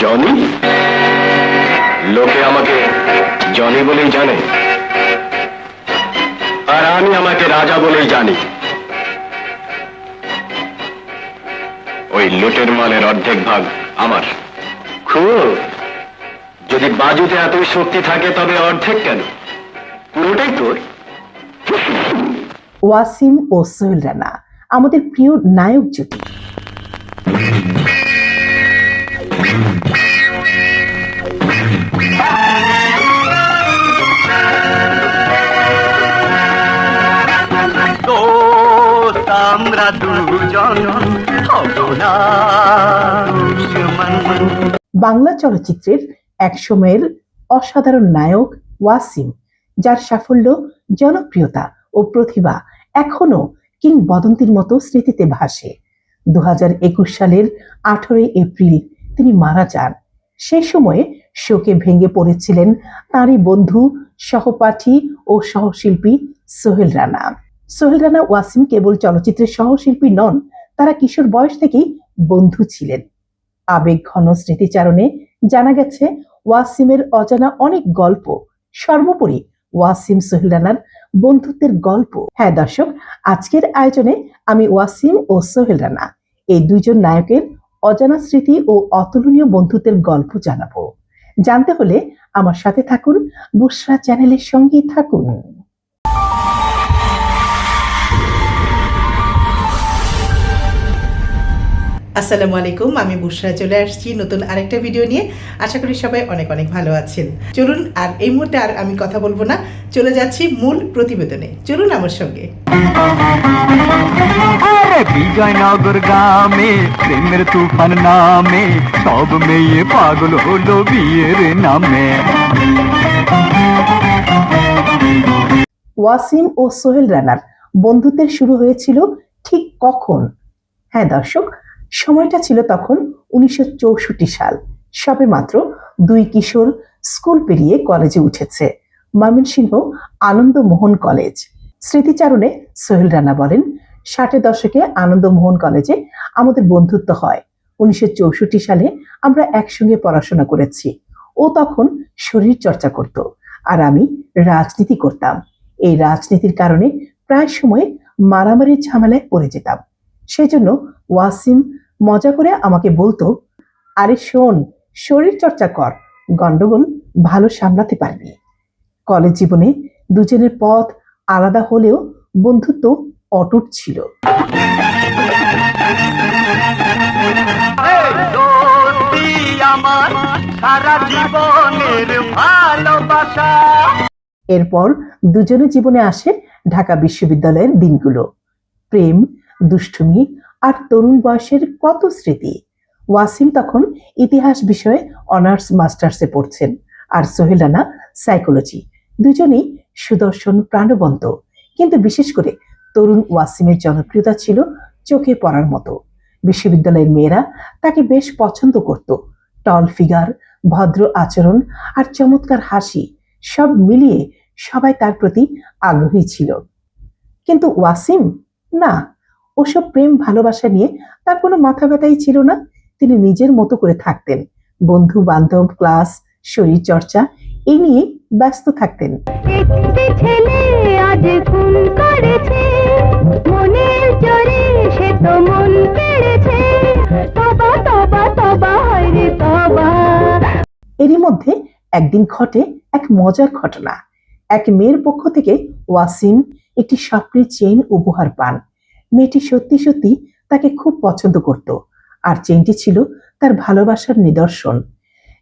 Johnny? লোকে আমাকে Johnny বলেই জানে। আর আমি আমাকে রাজা বলেই জানি। ওই লুটের মালের অর্ধেক ভাগ আমার। খুব। যদি বাজুতে এতই শক্তি থাকে তবে অর্ধেক কেন পুরোটাই তোর? ওয়াসিম ও সোহেল রানা আমাদের প্রিয় নায়ক জুটি। বাংলা চলচ্চিত্রের এক সময়ের অসাধারণ নায়ক ওয়াসিম, যার সাফল্য, জনপ্রিয়তা ও প্রতিভা এখনও কিংবদন্তির মতো স্মৃতিতে ভাসে। দু হাজার একুশ সালের আঠারোই এপ্রিল তিনি মারা যান। সেই সময়ে শোকে ভেঙে পড়েছিলেন তাঁরই বন্ধু, সহপাঠী ও সহশিল্পী সোহেল রানা। সোহেল রানা ওয়াসিম কেবল চলচ্চিত্রের সহশিল্পী নন, তারা কিশোর বয়স থেকেই বন্ধু ছিলেন। আবেগ ঘন স্মৃতিচারণে জানা গেছে, ওয়াসিমের অজানা অনেক গল্প, সর্বোপরি ওয়াসিম সোহেল রানার বন্ধুত্বের গল্প। হ্যাঁ দর্শক, আজকের আয়োজনে আমি ওয়াসিম ও সোহেল রানা, এই দুইজন নায়কের অজানা স্মৃতি ও অতুলনীয় বন্ধুত্বের গল্প জানাব। জানতে হলে আমার সাথে থাকুন, বুসরা চ্যানেলের সঙ্গেই থাকুন। আসসালামু আলাইকুম আমি বুসরা চলে আসছি নতুন আরেকটা ভিডিও নিয়ে। আশা করি সবাই অনেক অনেক ভালো আছেন। চলুন আর এই মুহূর্তে আর আমি কথা বলব না। চলে যাচ্ছি মূল প্রতিবেদনে। চলুন আমার সঙ্গে। আরে বিজয়নগর গ্রামে প্রেমের তুফান নামে সব মেয়ে পাগল হলো বিয়ের নামে। ওয়াসিম ও সোহেল রানার বন্ধুত্বের শুরু হয়েছিল ঠিক কখন? হ্যাঁ দর্শক সময়টা ছিল তখন উনিশশো চৌষট্টি সাল। সবে মাত্র দুই কিশোর স্কুল পেরিয়ে কলেজে উঠেছে। ময়মনসিংহ আনন্দমোহন কলেজ। স্মৃতিচারণে সোহেল রানা বলেন ষাটের দশকে আনন্দমোহন কলেজে আমাদের বন্ধুত্ব হয়। উনিশশো চৌষট্টি সালে আমরা একসঙ্গে পড়াশোনা করেছি। ও তখন শরীর চর্চা করত আর আমি রাজনীতি করতাম। এই রাজনীতির কারণে প্রায় সময় মারামারির ঝামেলায় পড়ে যেতাম। সেজন্য ওয়াসিম মজা করে আমাকে বলতো আরে শোন শরীর চর্চা কর গন্ডগোল ভালো সামলাতে পারবি। কলেজ জীবনে দুজনের পথ আলাদা হলেও বন্ধুত্ব অটুট ছিল। এরপর দুজনের জীবনে আসে ঢাকা বিশ্ববিদ্যালয়ের দিনগুলো। প্রেম দুষ্টুমি আর তরুণ বয়সের কত স্মৃতি? ওয়াসিম তখন ইতিহাস বিষয়ে অনার্স মাস্টার্সে পড়ছেন আর সোহেল রানা সাইকোলজি। দুজনেই সুদর্শন প্রাণবন্ত। কিন্তু বিশেষ করে তরুণ ওয়াসিমের জনপ্রিয়তা ছিল চোখে পড়ার মতো। বিশ্ববিদ্যালয়ের মেয়েরা তাকে বেশ পছন্দ করত। টল ফিগার, ভদ্র আচরণ আর চমৎকার হাসি সব মিলিয়ে সবাই তার প্রতি আগ্রহী ছিল। কিন্তু ওয়াসিম? না ওসব প্রেম ভালোবাসা নিয়ে তার কোনো মাথা ব্যথাই ছিল না। তিনি নিজের মতো করে থাকতেন। বন্ধু বান্ধব ক্লাস শরীর চর্চা এই নিয়ে ব্যস্ত থাকতেন। এরই মধ্যে একদিন ঘটে এক মজার ঘটনা। এক মেয়ের পক্ষ থেকে ওয়াসিম একটি স্বপ্নের চেইন উপহার পান। মেয়েটি সত্যি সত্যি তাকে খুব পছন্দ করত। আর চেনটি ছিল তার ভালোবাসার নিদর্শন।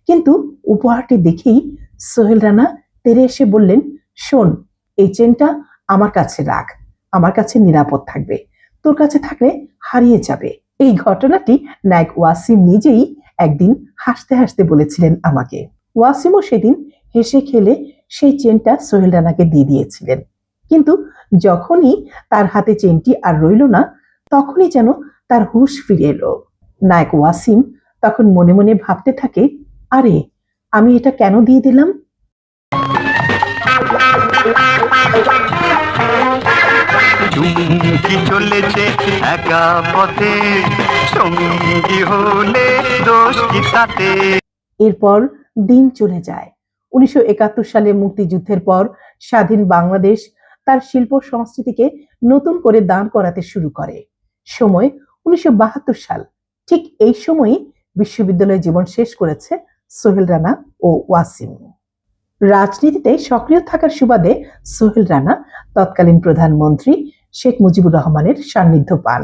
কিন্তু উপহারটি দেখেই সোহেল রানা তেরে এসে বললেন, শোন, এই চেনটা আমার কাছে রাখ। আমার কাছে নিরাপদ থাকবে। তোর কাছে থাকলে হারিয়ে যাবে। এই ঘটনাটি নায়ক ওয়াসিম নিজেই একদিন হাসতে হাসতে বলেছিলেন আমাকে। ওয়াসিমও সেদিন হেসে খেলে সেই চেনটা সোহেল রানাকে দিয়ে দিয়েছিলেন। কিন্তু যখনই তার হাতে চেনটি আর রইল না তখনই যেন তার হুশ ফিরে এলো। নায়ক ওয়াসিম তখন মনে মনে ভাবতে থাকে আরে আমি এটা কেন দিয়ে দিলাম? চলেছে একা পথে সঙ্গী হলে দোষ কি তাতে? এরপর দিন চলে যায়। উনিশশো একাত্তর সালে মুক্তিযুদ্ধের পর স্বাধীন বাংলাদেশ তার শিল্প সংস্কৃতিকে নতুন করে দাঁড় করাতে শুরু করে। সময় উনিশশো বাহাত্তর সাল। ঠিক এই সময়ই বিশ্ববিদ্যালয় জীবন শেষ করেছে সোহেল রানা ও ওয়াসিম। রাজনীতিতে সক্রিয় থাকার সুবাদে সোহেল রানা, তৎকালীন প্রধানমন্ত্রী শেখ মুজিবুর রহমানের সান্নিধ্য পান।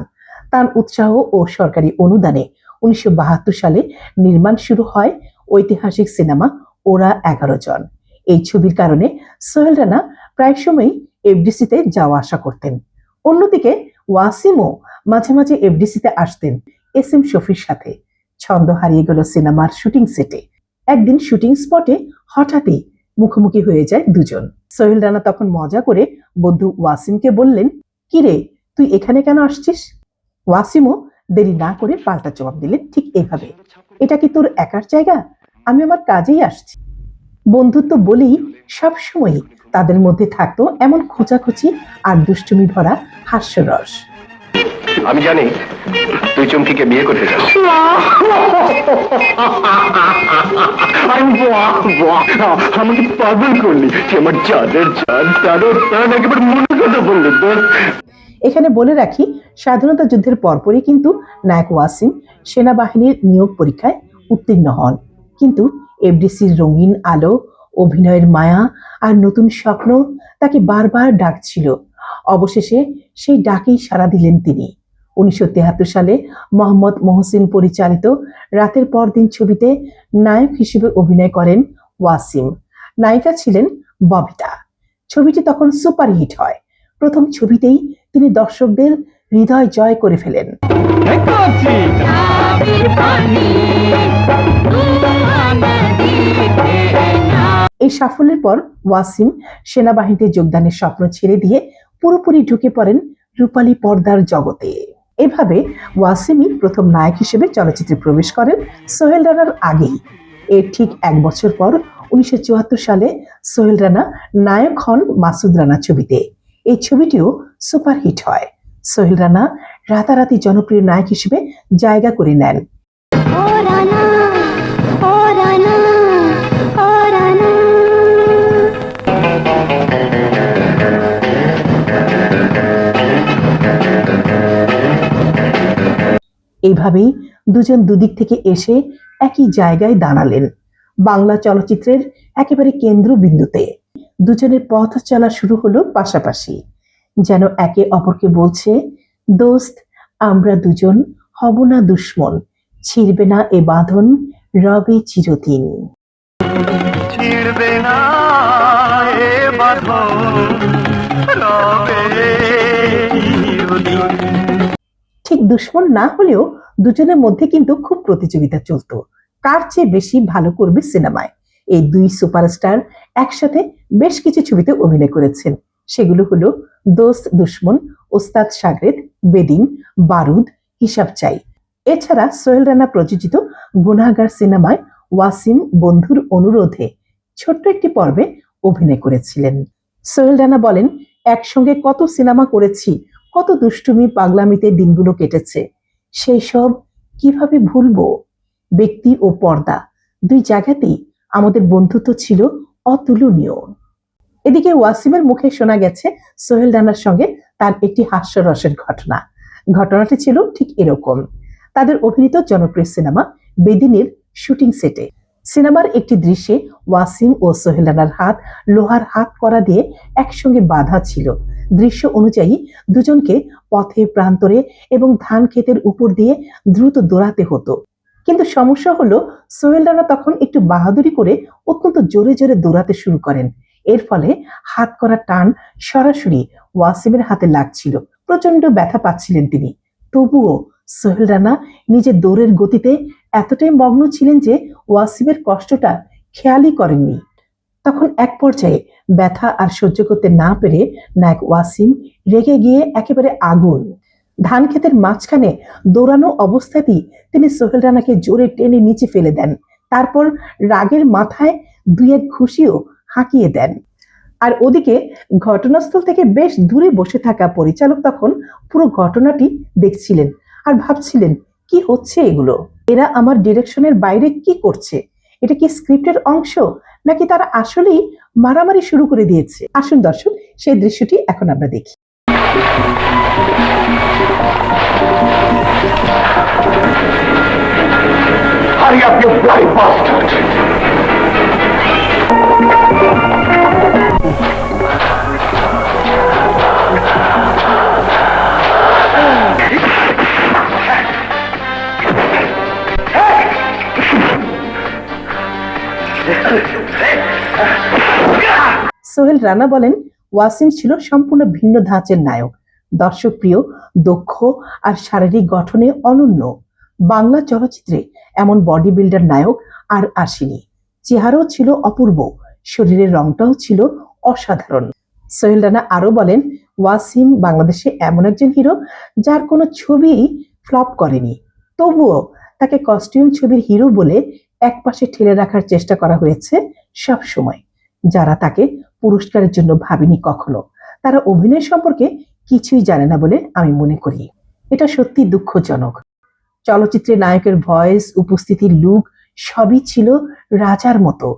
তার উৎসাহ ও সরকারি অনুদানে উনিশশো বাহাত্তর সালে নির্মাণ শুরু হয় ঐতিহাসিক সিনেমা ওরা এগারো জন। এই ছবির কারণে সোহেল রানা প্রায় সময়ই এফডিসিতে যাওয়া আসা করতেন। অন্যদিকে ওয়াসিমও মাঝে মাঝে এফডিসিতে আসতেন এস এম শফির সাথে। ছন্দ হারিয়ে গেল সিনেমার শুটিং সেটে। একদিন শুটিং স্পটে হঠাৎই মুখোমুখি হয়ে যায় দুজন। সোহেল রানা তখন মজা করে বন্ধু ওয়াসিমকে বললেন কিরে তুই এখানে কেন আসছিস? ওয়াসিমও দেরি না করে পাল্টা জবাব দিলেন, ঠিক এভাবে। এটা কি তোর একার জায়গা? আমি আমার কাজেই আসছি। বন্ধুত্ব বলেই সবসময়ই তাদের মধ্যে থাকতো এমন খোঁচাখুচি আর দুষ্টুমি ভরা হাস্যরস আমি জানি তুই চুমকিকে বিয়ে করতে চাস আমাকে পাগল করলি। আমার তারও তার একেবারে মনে কথা বললি এখানে বলে রাখি স্বাধীনতা যুদ্ধের পরপরই কিন্তু নায়ক ওয়াসিম সেনাবাহিনীর নিয়োগ পরীক্ষায় উত্তীর্ণ হন। কিন্তু এফডিসির রঙিন আলো অভিনয়ের মায়া আর নতুন স্বপ্ন তাকে বারবার ডাকছিল। অবশেষে সেই ডাকেই সাড়া দিলেন তিনি। উনিশশো সালে মোহাম্মদ মহসিন পরিচালিত রাতের পর দিন ছবিতে নায়ক হিসেবে অভিনয় করেন ওয়াসিম। নায়িকা ছিলেন ববিতা। ছবিটি তখন সুপারহিট হয়। প্রথম ছবিতেই তিনি দর্শকদের হৃদয় জয় করে ফেলেন। এই সাফল্যের পর ওয়াসিম সেনাবাহিনীতে যোগদানের স্বপ্ন ছেড়ে দিয়ে পুরোপুরি ঢুকে পড়েন রূপালী পর্দার জগতে। এভাবে ওয়াসিমই প্রথম নায়ক হিসেবে চলচ্চিত্রে প্রবেশ করেন সোহেল রানার আগেই। এর ঠিক এক বছর পর উনিশশো চুয়াত্তর সালে সোহেল রানা নায়ক হন মাসুদ রানা ছবিতে। এই ছবিটিও সুপারহিট হয়। সোহেল রানা রাতারাতি জনপ্রিয় নায়ক হিসেবে জায়গা করে নেন। এইভাবেই দুজন দুদিক থেকে এসে একই জায়গায় দাঁড়ালেন বাংলা চলচ্চিত্রের একেবারে কেন্দ্রবিন্দুতে দুজনের পথ চলা শুরু হলো পাশাপাশি যেন একে অপরকে বলছে, দোস্ত, আমরা দুজন হব না দুশ্মন, ছিড়বে না এ বাঁধন, রবে চিরদিন ছিড়বে না এ বাঁধন, রবে। ঠিক দুশ্মন না হলেও দুজনের মধ্যে কিন্তু খুব প্রতিযোগিতা চলতো। কার চেয়ে বেশি ভালো করবে সিনেমায়? এই দুই সুপারস্টার একসাথে বেশ কিছু ছবিতে অভিনয় করেছেন। সেগুলো হলো দোস্ত দুশ্মন, ওস্তাদ সাগরেদ, বেদিন, বারুদ, হিসাব চাই। এছাড়া সোহেল রানা প্রযোজিত গুনাগার সিনেমায় ওয়াসিম বন্ধুর অনুরোধে ছোট্ট একটি পর্বে অভিনয় করেছিলেন। সোহেল রানা বলেন, একসঙ্গে কত সিনেমা করেছি কত দুষ্টুমি, পাগলামিতে দিনগুলো কেটেছে। সেই সব কীভাবে ভুলবো? ব্যক্তি ও পর্দা দুই জায়গাতেই আমাদের বন্ধুত্ব ছিল অতুলনীয়। এদিকে ওয়াসিমের মুখে শোনা গেছে সোহেল রানার সঙ্গে তার একটি হাস্যরসের ঘটনা। ঘটনাটি ছিল ঠিক এরকম। তাদের অভিনীত জনপ্রিয় সিনেমা বেদিনের শুটিং সেটে। সিনেমার একটি দৃশ্যে ওয়াসিম ও সোহেল রানার হাত, লোহার হাত করা দিয়ে একসঙ্গে বাঁধা ছিল দৃশ্য অনুযায়ী দুজনকে পথে প্রান্তরে এবং ধান ক্ষেতের উপর দিয়ে দ্রুত দৌড়াতে হতো। কিন্তু সমস্যা হলো সোহেল রানা তখন একটু বাহাদুরি করে অত্যন্ত জোরে জোরে দৌড়াতে শুরু করেন। এর ফলে হাত করা টান সরাসরি ওয়াসিমের হাতে লাগছিল। প্রচণ্ড ব্যথা পাচ্ছিলেন তিনি। তবুও সোহেল রানা নিজের দৌড়ের গতিতে এতটাই মগ্ন ছিলেন যে ওয়াসিমের কষ্টটা খেয়ালই করেননি। তখন এক পর্যায়ে ব্যথা আর সহ্য করতে না পেরে নায়ক ওয়াসিম রেগে গিয়ে একেবারে আগুন। ধান ক্ষেতের মাঝখানে দৌড়ানো অবস্থাতেই তিনি সোহেল রানাকে জোরে টেনে নিচে ফেলে দেন। তারপর রাগের মাথায় দুই এক ঘুষিও হাঁকিয়ে দেন। আর ওদিকে ঘটনাস্থল থেকে বেশ দূরে বসে থাকা পরিচালক তখন পুরো ঘটনাটি দেখছিলেন আর ভাবছিলেন, কি হচ্ছে এগুলো? এরা আমার ডিরেকশনের বাইরে কি করছে? এটা কি স্ক্রিপ্টের অংশ? নাকি তারা আসলেই মারামারি শুরু করে দিয়েছে আসুন দর্শক সেই দৃশ্যটি এখন আমরা দেখি Hurry up, you bloody bastard! Rana বলেন, ওয়াসিম ছিল সম্পূর্ণ ভিন্ন ধাঁচের নায়ক। দর্শকপ্রিয়, দক্ষ আর শারীরিক গঠনে অনন্য। বাংলা চলচ্চিত্রে এমন বডি বিল্ডার নায়ক আর আসেনি। চেহারাও ছিল অপূর্ব, শরীরের রংটাও ছিল অসাধারণ। সোহেল রানা আরও বলেন, ওয়াসিম বাংলাদেশে এমন একজন হিরো যার কোনো ছবি ফ্লপ করেনি। তবুও তাকে কস্টিউম ছবির হিরো বলে একপাশে ঠেলে রাখার চেষ্টা করা হয়েছে সব সময় যারা তাকে পুরস্কারের জন্য ভাবেনি কখনো। তারা অভিনয় সম্পর্কে কিছুই জানে না বলে আমি মনে করি। এটা সত্যি দুঃখজনক। চলচ্চিত্রে নায়কের ভয়েস, উপস্থিতির লুক সবই ছিল রাজার মতো।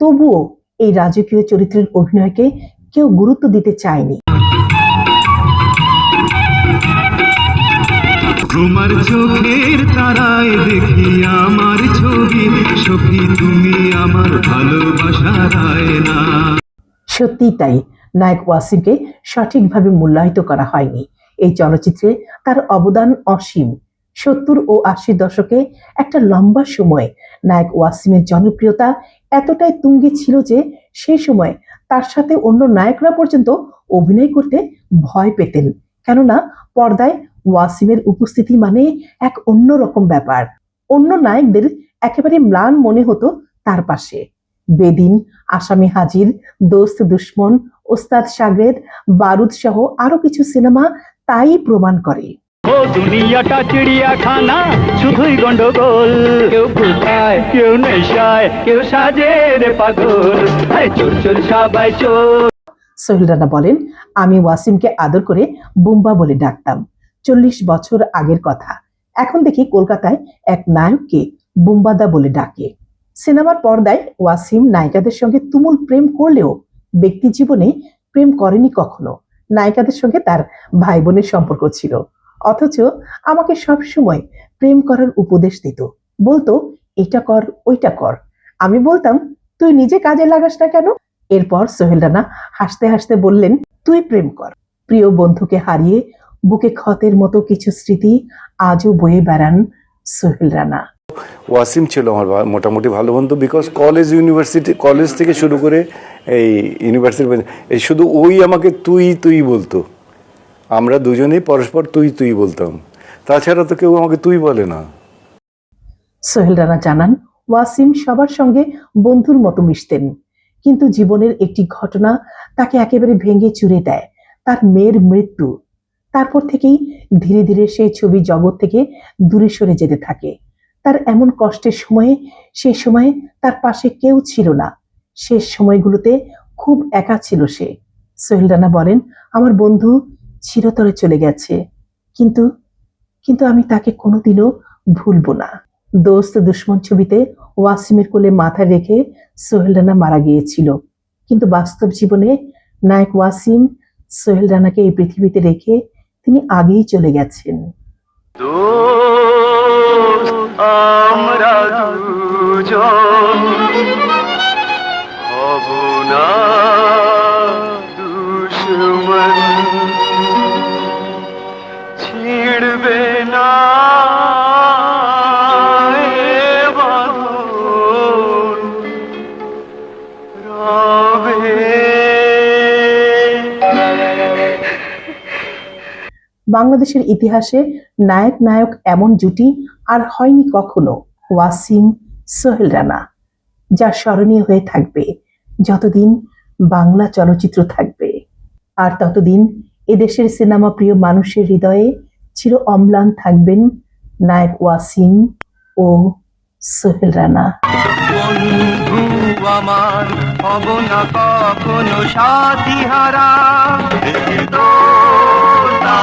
তবুও এই রাজকীয় চরিত্রের অভিনয়কে কেউ গুরুত্ব দিতে চায়নি। তোমার চোখের তারায় দেখি আমার ছবি। সখী, তুমি আমার ভালোবাসার না সত্যিই তাই। নায়ক ওয়াসিমকে সঠিকভাবে মূল্যায়িত করা হয়নি। এই চলচ্চিত্রে তার অবদান অসীম। সত্তর ও আশির দশকে একটা লম্বা সময় নায়ক ওয়াসিমের জনপ্রিয়তা এতটাই তুঙ্গে ছিল যে সেই সময় তার সাথে অন্য নায়করা পর্যন্ত অভিনয় করতে ভয় পেতেন। কেননা পর্দায় ওয়াসিমের উপস্থিতি মানে এক অন্যরকম ব্যাপার। অন্য নায়কদের একেবারে ম্লান মনে হতো তার পাশে। বেদিন আসামি হাজির দোস্ত দুশ্মন ওস্তাদ সাগরেদ বারুদ সহ আরও কিছু সিনেমা তাই প্রমাণ করে। ও দুনিয়াটা চিড়িয়াখানা শুধুই গন্ডগোল। কেউ কেউ নেশায় কেউ সাজে রে পাগল চোর চোর সবাই চোর। সোহেল রানা বলেন আমি ওয়াসিমকে আদর করে বুম্বা বলে ডাকতাম। চল্লিশ বছর আগের কথা। এখন দেখি কলকাতায় এক নায়ককে বুম্বাদা বলে ডাকে। সিনেমার পর্দায় ওয়াসিম নায়িকাদের সঙ্গে তুমুল প্রেম করলেও ব্যক্তি জীবনে প্রেম করেনি কখনো। নায়িকাদের সঙ্গে তার ভাই বোনের সম্পর্ক ছিল। অথচ আমাকে সব সময় প্রেম করার উপদেশ দিত। বলতো, এটা কর, ওইটা কর। আমি বলতাম, তুই নিজে কাজে লাগাস না কেন? এরপর সোহেল রানা হাসতে হাসতে বললেন, তুই প্রেম কর। প্রিয় বন্ধুকে হারিয়ে বুকে ক্ষতের মতো কিছু স্মৃতি আজও বয়ে বেড়ান সোহেল রানা। ওয়াসিম ছিল আমার মোটামুটি ভালো বন্ধু বিকজ কলেজ ইউনিভার্সিটি কলেজ থেকে শুরু করে এই ইউনিভার্সিটি এই শুধু ওই আমাকে তুই তুই বলতো। আমরা দুজনেই পরস্পর তুই তুই বলতাম। তাছাড়া তো কেউ আমাকে তুই বলে না। সোহেল রানা জানান, ওয়াসিম সবার সঙ্গে বন্ধুর মতো মিশতেন, কিন্তু জীবনের একটি ঘটনা তাকে একেবারে ভেঙে চুরে দেয়। তার মেয়ের মৃত্যু। তারপর থেকেই ধীরে ধীরে সেই ছবি জগৎ থেকে দূরে সরে যেতে থাকে। তার এমন কষ্টের সময়ে সেই সময়ে তার পাশে কেউ ছিল না। শেষ সময়গুলোতে খুব একা ছিল সে। সোহেল রানা বলেন, আমার বন্ধু চিরতরে চলে গেছে। কিন্তু কিন্তু আমি তাকে কোনোদিনও ভুলবো না। দোস্ত দুশ্মন ছবিতে ওয়াসিমের কোলে মাথা রেখে সোহেল রানা মারা গিয়েছিল। কিন্তু বাস্তব জীবনে নায়ক ওয়াসিম, সোহেল রানাকে এই পৃথিবীতে রেখে তিনি আগেই চলে গেছেন। আমরা দুজন। হব না দুশ্মন। বাংলাদেশের ইতিহাসে নায়ক নায়ক এমন জুটি আর হয়নি কখনো ওয়াসিম সোহেল রানা, যা স্মরণীয় হয়ে থাকবে যতদিন বাংলা চলচ্চিত্র থাকবে। আর ততদিন এদেশের সিনেমা প্রিয় মানুষের হৃদয়ে চির অম্লান থাকবেন নায়ক ওয়াসিম ও সোহেল রানা। বন্ধু আমার হব না কখনো সাথী হারা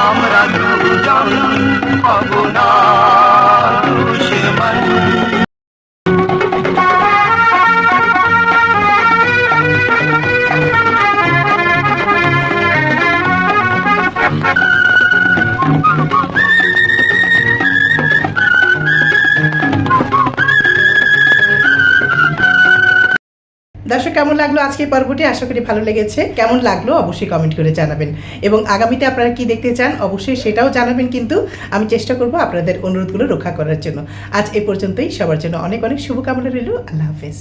আমরা দুজন হব না কেমন লাগল আজকে পর্বটি? আশা করি ভালো লেগেছে। কেমন লাগল অবশ্যই কমেন্ট করে জানাবেন। এবং আগামীতে আপনারা কি দেখতে চান অবশ্যই সেটাও জানাবেন কিন্তু আমি চেষ্টা করব আপনাদের অনুরোধগুলো রক্ষা করার জন্য। আজ এ পর্যন্তই। সবার জন্য অনেক অনেক শুভকামনা রইল। আল্লাহ হাফেজ।